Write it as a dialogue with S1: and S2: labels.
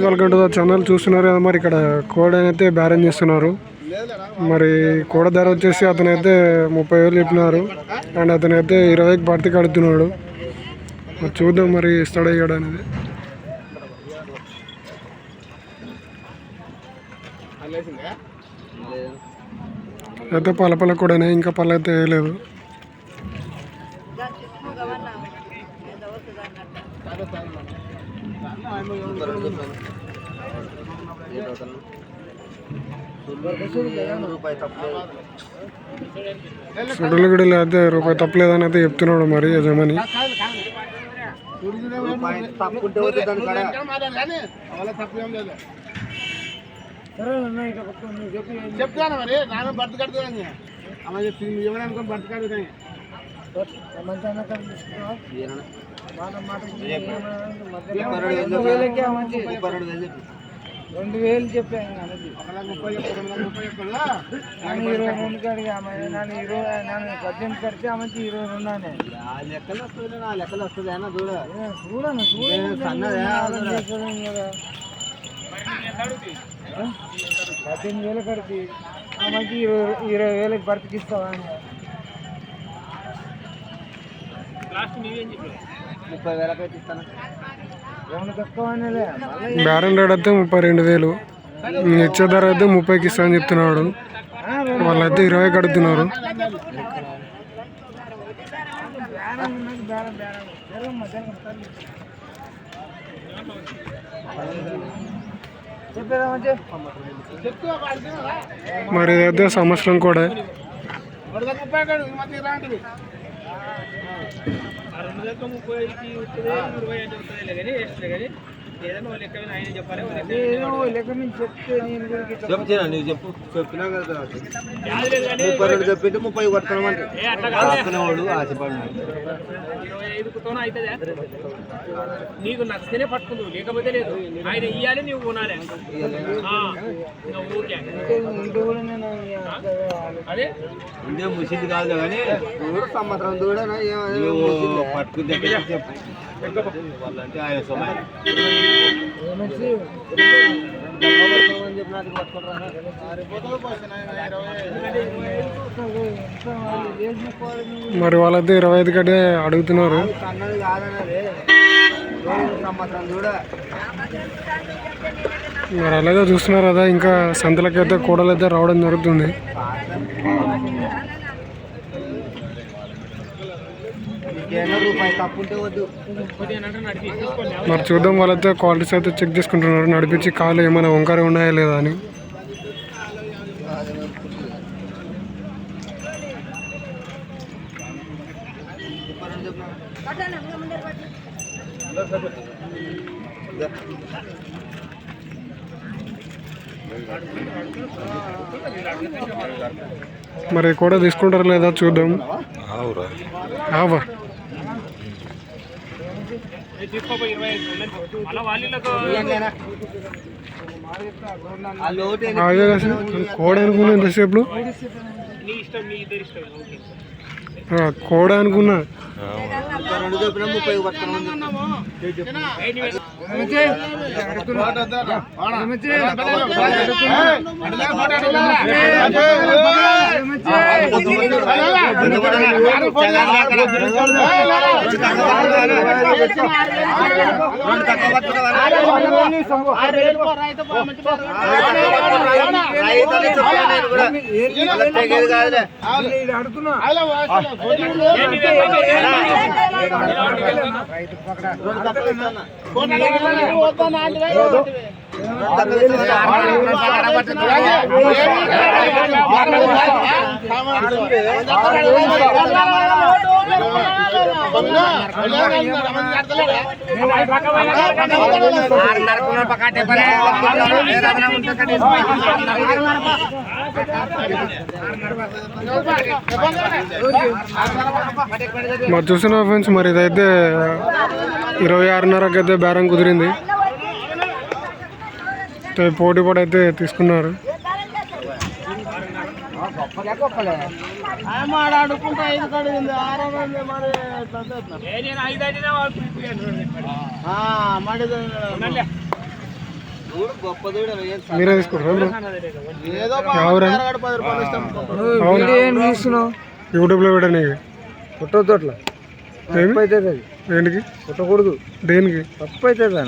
S1: Welcome to the channel చూస్తున్నారు కదా మరి ఇక్కడ కోడని అయితే బ్యారేజ్ చేస్తున్నారు. మరి కోడ ధర వచ్చేసి అతనైతే ముప్పై వేలు చెప్పినారు. అండ్ అతనైతే ఇరవైకి భర్తీ కడుతున్నాడు. మరి చూద్దాం మరి ఇస్తాడు అయ్యాడు అనేది. అయితే పల్ల పల్ల కూడానే ఇంకా పళ్ళు అయితే వేయలేదు.
S2: రూపాయి
S1: గుడిలో అయితే రూపాయి తప్పలేదని అయితే చెప్తున్నాడు మరి యజమాని.
S2: కాడ
S3: చెప్తాను మరి నాన్న భర్త కడుతుంది అమ్మ చెప్పింది ఏమనుకో భర్త కడుగుతాయి
S4: రెండు వేలు చెప్పాను నన్ను ఇరవై రెండు అడిగా నన్ను ఇరవై నన్ను పద్దెనిమిది కడితే ఆమెకి ఇరవై రెండు అనే.
S2: లెక్కలు వస్తుంది నా లెక్కలు వస్తుంది అయినా చూడ
S4: చూడను చూడను కదా? పద్దెనిమిది వేలు కడితే ఆమెకి ఇరవై ఇరవై వేలకు బ్రతికిస్తావా అని.
S2: ముప్పై వేలకైతే ఇస్తాను.
S1: బేరం రేట్ అయితే ముప్పై రెండు వేలు. ఇచ్చే ధర అయితే ముప్పైకి ఇస్తా అని చెప్తున్నాడు. వాళ్ళైతే ఇరవై కడుతున్నారు. మరి ఇదైతే సంవత్సరం కూడా.
S3: వరద ముప్పై ఇరవై అంటే కానీ ఎక్స్ట్రా కానీ.
S4: నేను లెక్క నుంచి చెప్తే నేను
S2: చెప్తున్నా నువ్వు చెప్పు చెప్పినా కదా. ముప్పై రెండు చెప్పింటే ముప్పై కొడతామంటే వాడు ఆశపడినాడు
S5: నీకు నచ్చితేనే పట్టుకుందు లేకపోతే లేదు. ఆయన ఇయ్యాలి నువ్వు కొనాలి.
S4: ఇంటి నేను
S5: అదే?
S2: ఇంకే ముసింది కాదు కానీ. సంవత్సరం చూడనా దగ్గర చెప్పు. వాళ్ళంటే ఆయన సొమ్ము.
S1: మరి వాళ్ళైతే ఇరవై ఐదు కట్టే అడుగుతున్నారు. మరి అలాగే చూస్తున్నారు కదా ఇంకా సంతలకైతే కూడలైతే రావడం జరుగుతుంది. మరి చూద్దాం వాళ్ళైతే క్వాలిటీస్ అయితే చెక్ చేసుకుంటున్నారు. నడిపించి కాళ్ళు ఏమైనా వంకర ఉన్నాయా లేదా అని. మరి కూడా తీసుకుంటారా లేదా చూద్దాం. ఆవా
S5: తీసుకోపోయి ఇరవై ఐదు ఉన్నది. మళ్ళా వాళ్ళకు
S2: ఆ లోటు ఎన్ని-
S1: అదే కదా కోడ అనుకున్నా ఎంతసేపు కోడ అనుకున్నా
S2: ముప్పై
S1: మరి చూసిన ఫ్రెండ్స్ మరి ఇదైతే ఇరవై ఆరున్నరకి అయితే బేరం కుదిరింది. అయితే పోటీ కూడా అయితే తీసుకున్నారు.
S3: మరి?
S1: తీసుకుంటారా? యూట్యూబ్లో
S4: పుట్టొద్దు అట్లా
S1: ఏమి
S4: తప్పు అవుతుంది అది.
S1: దేనికి?
S4: పుట్టకూడదు
S1: దేనికి?
S4: తప్పు అవుతుంది